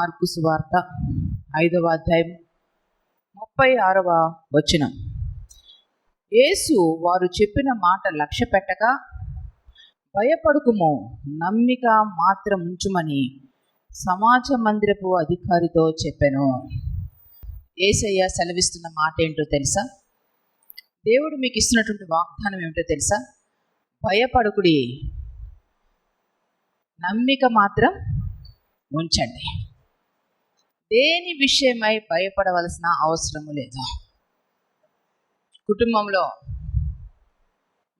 Mark సువార్త ఐదవ అధ్యాయం ముప్పై ఆరవ వచనం. యేసు వారు చెప్పిన మాట లక్ష్య పెట్టగా భయపడుకుము నమ్మిక మాత్రం ఉంచుమని సమాజ మందిరపు అధికారితో చెప్పాను. ఏసయ్య సెలవిస్తున్న మాట ఏంటో తెలుసా? దేవుడు మీకు ఇస్తున్నటువంటి వాగ్దానం ఏమిటో తెలుసా? భయపడుకుడి నమ్మిక మాత్రం ఉంచండి. దేని విషయమై భయపడవలసిన అవసరము లేదు? కుటుంబంలో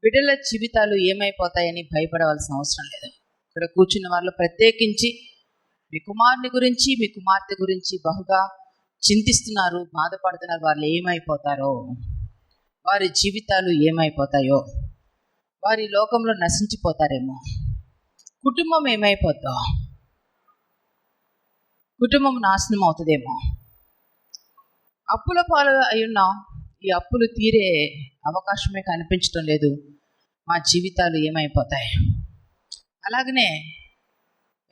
బిడ్డల జీవితాలు ఏమైపోతాయని భయపడవలసిన అవసరం లేదు? ఇక్కడ కూర్చున్న వాళ్ళు ప్రత్యేకించి మీ కుమారుని గురించి మీ కుమార్తె గురించి బహుగా చింతిస్తున్నారు బాధపడుతున్నారు వాళ్ళు ఏమైపోతారో? వారి జీవితాలు ఏమైపోతాయో? వారి లోకంలో నశించిపోతారేమో? కుటుంబం ఏమైపోద్దో? కుటుంబం నాశనం అవుతుందేమో. అప్పుల పాలు అయి ఈ అప్పులు తీరే అవకాశమే కనిపించడం లేదు. మా జీవితాలు ఏమైపోతాయి? అలాగనే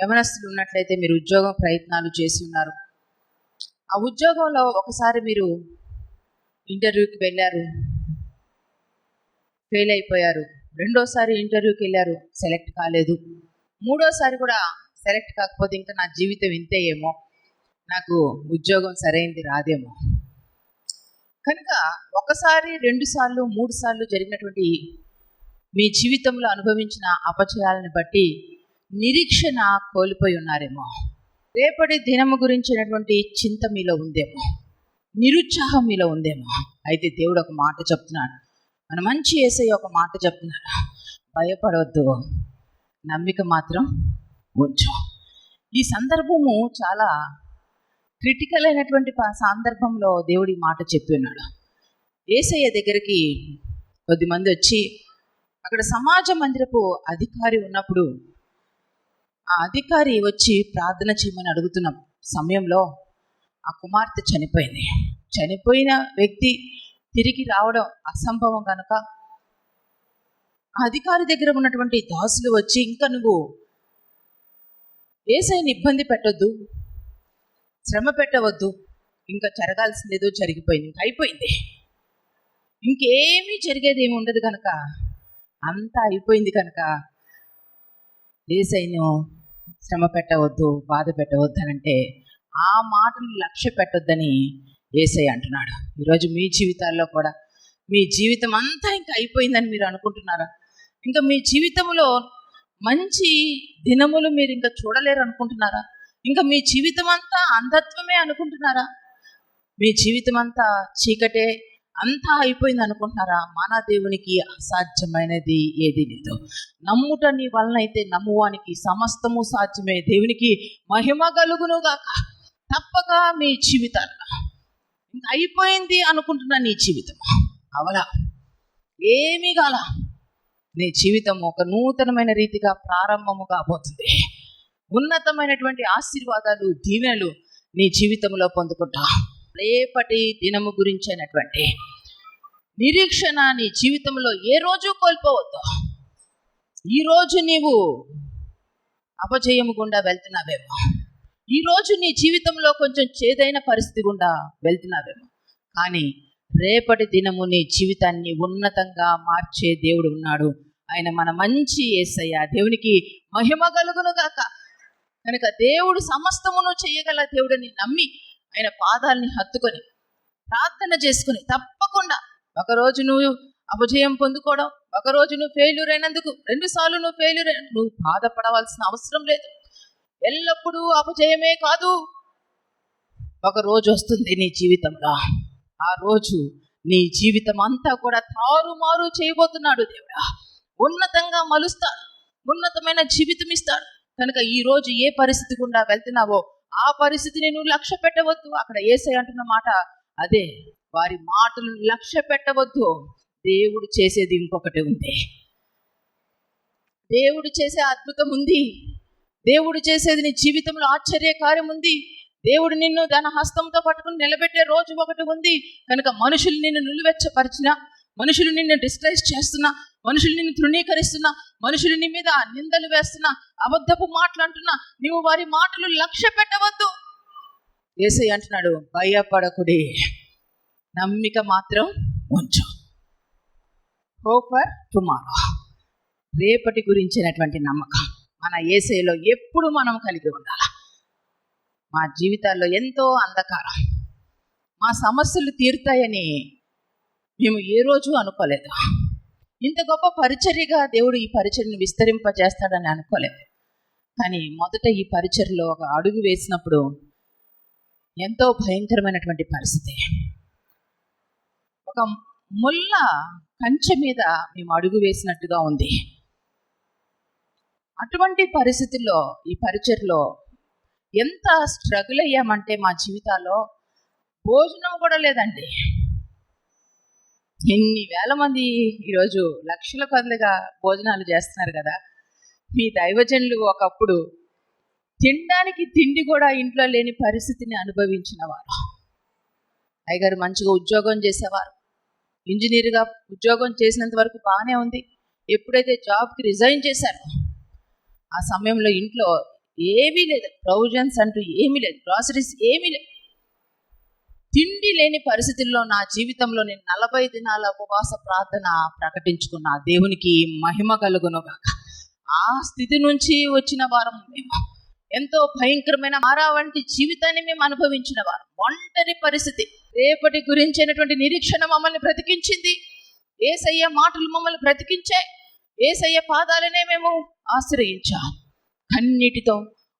యవనస్తులు ఉన్నట్లయితే మీరు ఉద్యోగం ప్రయత్నాలు చేసి ఉన్నారు. ఆ ఉద్యోగంలో ఒకసారి మీరు ఇంటర్వ్యూకి వెళ్ళారు. ఫెయిల్ అయిపోయారు. రెండోసారి ఇంటర్వ్యూకి వెళ్ళారు. సెలెక్ట్ కాలేదు. మూడోసారి కూడా సెలెక్ట్ కాకపోతే ఇంకా నా జీవితం ఇంతే ఏమో నాకు ఉద్యోగం సరైనది రాదేమో. కనుక ఒకసారి రెండు సార్లు మూడు సార్లు జరిగినటువంటి మీ జీవితంలో అనుభవించిన అపచయాలను బట్టి నిరీక్షణ కోల్పోయి ఉన్నారేమో. రేపటి దినము గురించినటువంటి చింత మీలో ఉందేమో. నిరుత్సాహం మీలో ఉందేమో. అయితే దేవుడు ఒక మాట చెప్తున్నాడు. మన మంచి ఏసై ఒక మాట చెప్తున్నాడు. భయపడవద్దు నమ్మిక మాత్రం ఉంచు ఈ సందర్భము చాలా క్రిటికల్ అయినటువంటి సందర్భంలో దేవుడి మాట చెప్పి ఉన్నాడు. ఏసయ్య దగ్గరికి కొద్ది మంది వచ్చి అక్కడ సమాజ మందిరపు అధికారి ఉన్నప్పుడు ఆ అధికారి వచ్చి ప్రార్థన చేయమని అడుగుతున్న సమయంలో ఆ కుమార్తె చనిపోయింది. చనిపోయిన వ్యక్తి తిరిగి రావడం అసంభవం కనుక ఆ అధికారి దగ్గర ఉన్నటువంటి దాసులు వచ్చి ఇంకా నువ్వు ఏసైని ఇబ్బంది పెట్టొద్దు శ్రమ పెట్టవద్దు ఇంకా జరగాల్సిందేదో జరిగిపోయింది ఇంకా అయిపోయింది. ఇంకేమీ జరిగేది ఏమి ఉండదు కనుక అంతా అయిపోయింది కనుక ఏసైను శ్రమ పెట్టవద్దు బాధ పెట్టవద్దు అని అంటే ఆ మాటలు లక్ష్య పెట్టొద్దని ఏసై అంటున్నాడు. ఈరోజు మీ జీవితాల్లో కూడా మీ జీవితం అంతా ఇంకా అయిపోయిందని మీరు అనుకుంటున్నారా? ఇంకా మీ జీవితంలో మంచి దినములు మీరు ఇంకా చూడలేరు అనుకుంటున్నారా ఇంకా మీ జీవితం అంతా అంధత్వమే అనుకుంటున్నారా? మీ జీవితం అంతా చీకటే అంతా అయిపోయింది అనుకుంటున్నారా మన దేవునికి అసాధ్యమైనది ఏది లేదు. నమ్ముట నీ వలనైతే నమ్మువానికి సమస్తము సాధ్యమే. దేవునికి మహిమ కలుగును గాక తప్పక మీ జీవితాల్లో. ఇంకా అయిపోయింది అనుకుంటున్నా నీ జీవితం అవలా. ఏమీ కాల. నీ జీవితం ఒక నూతనమైన రీతిగా ప్రారంభము కాబోతుంది ఉన్నతమైనటువంటి ఆశీర్వాదాలు దీవెనలు నీ జీవితంలో పొందుకుంటా. రేపటి దినము గురించి అయినటువంటి నిరీక్షణ నీ జీవితంలో ఏ రోజు కోల్పోవద్దు. ఈరోజు నీవు అపజయము గుండా వెళ్తున్నావేమో. ఈరోజు నీ జీవితంలో కొంచెం చేదైన పరిస్థితి గుండా వెళ్తున్నావేమో. కానీ రేపటి దినము నీ జీవితాన్ని ఉన్నతంగా మార్చే దేవుడు ఉన్నాడు. ఆయన మన మంచి ఏసయ్య దేవునికి మహిమ కలుగును గాక. కనుక దేవుడు సమస్తమును చేయగల దేవుడిని నమ్మి ఆయన పాదాలని హత్తుకొని ప్రార్థన చేసుకుని తప్పకుండా ఒకరోజు నువ్వు అపజయం పొందుకోవడం ఒకరోజు నువ్వు ఫెయిల్యూర్ అయినందుకు రెండుసార్లు నువ్వు ఫెయిల్యూర్ అయిన నువ్వు బాధపడవలసిన అవసరం లేదు. ఎల్లప్పుడూ అపజయమే కాదు. ఒక రోజు వస్తుంది నీ జీవితంలో. ఆ రోజు నీ జీవితం అంతా కూడా తారుమారు చేయబోతున్నాడు దేవుడా. ఉన్నతంగా మలుస్తాడు. ఉన్నతమైన జీవితం ఇస్తాడు. కనుక ఈ రోజు ఏ పరిస్థితి గుండా వెళ్తున్నావో ఆ పరిస్థితిని నువ్వు లక్ష్య పెట్టవద్దు. అక్కడ ఏసై అంటున్న మాట అదే. వారి మాటలు లక్ష్య పెట్టవద్దు. దేవుడు చేసేది ఇంకొకటి ఉంది. దేవుడు చేసే అద్భుతం ఉంది. దేవుడు చేసేది నీ జీవితంలో ఆశ్చర్య కార్యం ఉంది. దేవుడు నిన్ను తన హస్తంతో పట్టుకుని నిలబెట్టే రోజు ఒకటి ఉంది. కనుక మనుషులు నిన్ను నిలువెచ్చపరిచిన మనుషులు నిన్ను డిస్ట్రైజ్ చేస్తున్నా మనుషులు నిన్ను తృణీకరిస్తున్నా మనుషులు నీ మీద నిందలు వేస్తున్నా అబద్ధపు మాటలు అంటున్నా నీవు వారి మాటలు లక్ష్య పెట్టవద్దు. ఏసై అంటున్నాడు భయపడకుడి నమ్మిక మాత్రం ఉంచు. హోప్ ఫర్ టుమారో రేపటి గురించినటువంటి నమ్మకం. మన ఏసైలో ఎప్పుడు మనం కలిగి ఉండాలి? మా జీవితాల్లో ఎంతో అంధకారం. మా సమస్యలు తీరుతాయని మేము ఏ రోజు అనుకోలేదు? ఇంత గొప్ప పరిచర్యగా దేవుడు ఈ పరిచర్యను విస్తరింపజేస్తాడని అనుకోలేదు. కానీ మొదట ఈ పరిచర్లో ఒక అడుగు వేసినప్పుడు ఎంతో భయంకరమైనటువంటి పరిస్థితి. ఒక ముల్ల కంచె మీద మేము అడుగు వేసినట్టుగా ఉంది. అటువంటి పరిస్థితుల్లో ఈ పరిచర్లో ఎంత స్ట్రగుల్ అయ్యామంటే మా జీవితాల్లో భోజనం కూడా లేదండి. ఎన్ని వేల మంది ఈరోజు లక్షల కొద్దిగా భోజనాలు చేస్తున్నారు కదా. మీ దైవజనులు ఒకప్పుడు తినడానికి తిండి కూడా ఇంట్లో లేని పరిస్థితిని అనుభవించిన వారు అయ్యగారు మంచిగా ఉద్యోగం చేసేవారు. ఇంజనీర్గా ఉద్యోగం చేసినంత వరకు బాగానే ఉంది. ఎప్పుడైతే జాబ్కి రిజైన్ చేశారో ఆ సమయంలో ఇంట్లో ఏమీ లేదు. ప్రొవిజన్స్ అంటూ ఏమీ లేదు. గ్రాసరీస్ ఏమీ లేదు. తిండి లేని పరిస్థితుల్లో నా జీవితంలో నేను నలభై దినాల ఉపవాస ప్రార్థన ప్రకటించుకున్న. దేవునికి మహిమ కలుగునుగాక. ఆ స్థితి నుంచి వచ్చిన వారం మేము ఎంతో భయంకరమైన మారా వంటి జీవితాన్ని మేము అనుభవించిన వారు. ఒంటరి పరిస్థితి. రేపటి గురించినటువంటి నిరీక్షణ మమ్మల్ని బ్రతికించింది. ఏసయ్య మాటలు మమ్మల్ని బ్రతికించాయి. ఏసయ్య పాదాలనే మేము ఆశ్రయించాం. కన్నీటితో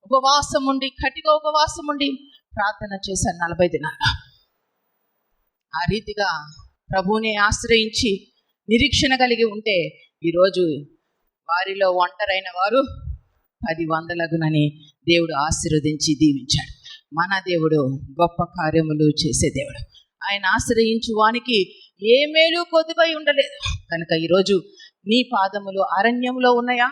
ఉపవాసం ఉండి కటిక ఉపవాసం ఉండి ప్రార్థన చేశాను నలభై దినాలు. ఆ రీతిగా ప్రభువుని ఆశ్రయించి నిరీక్షణ కలిగి ఉంటే ఈరోజు వారిలో ఒంటరైన వారు పది వందలగునని దేవుడు ఆశీర్వదించి దీవించాడు. మన దేవుడు గొప్ప కార్యములు చేసే దేవుడు. ఆయన ఆశ్రయించు వానికి ఏ మేలు కొద్దిపై ఉండలేదు. కనుక ఈరోజు నీ పాదములు అరణ్యంలో ఉన్నాయా?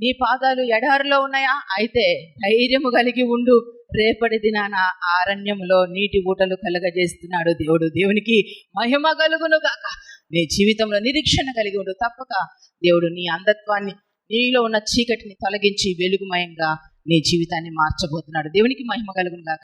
నీ పాదాలు ఎడారిలో ఉన్నాయా? అయితే ధైర్యము కలిగి ఉండు. రేపటి దినాన అరణ్యంలో నీటి ఊటలు కలగజేస్తున్నాడు దేవుడు. దేవునికి మహిమ కలుగును గాక. నీ జీవితంలో నిరీక్షణ కలిగి ఉండు. తప్పక దేవుడు నీ అంధత్వాన్ని నీలో ఉన్న చీకటిని తొలగించి వెలుగుమయంగా నీ జీవితాన్ని మార్చబోతున్నాడు. దేవునికి మహిమ కలుగును గాక.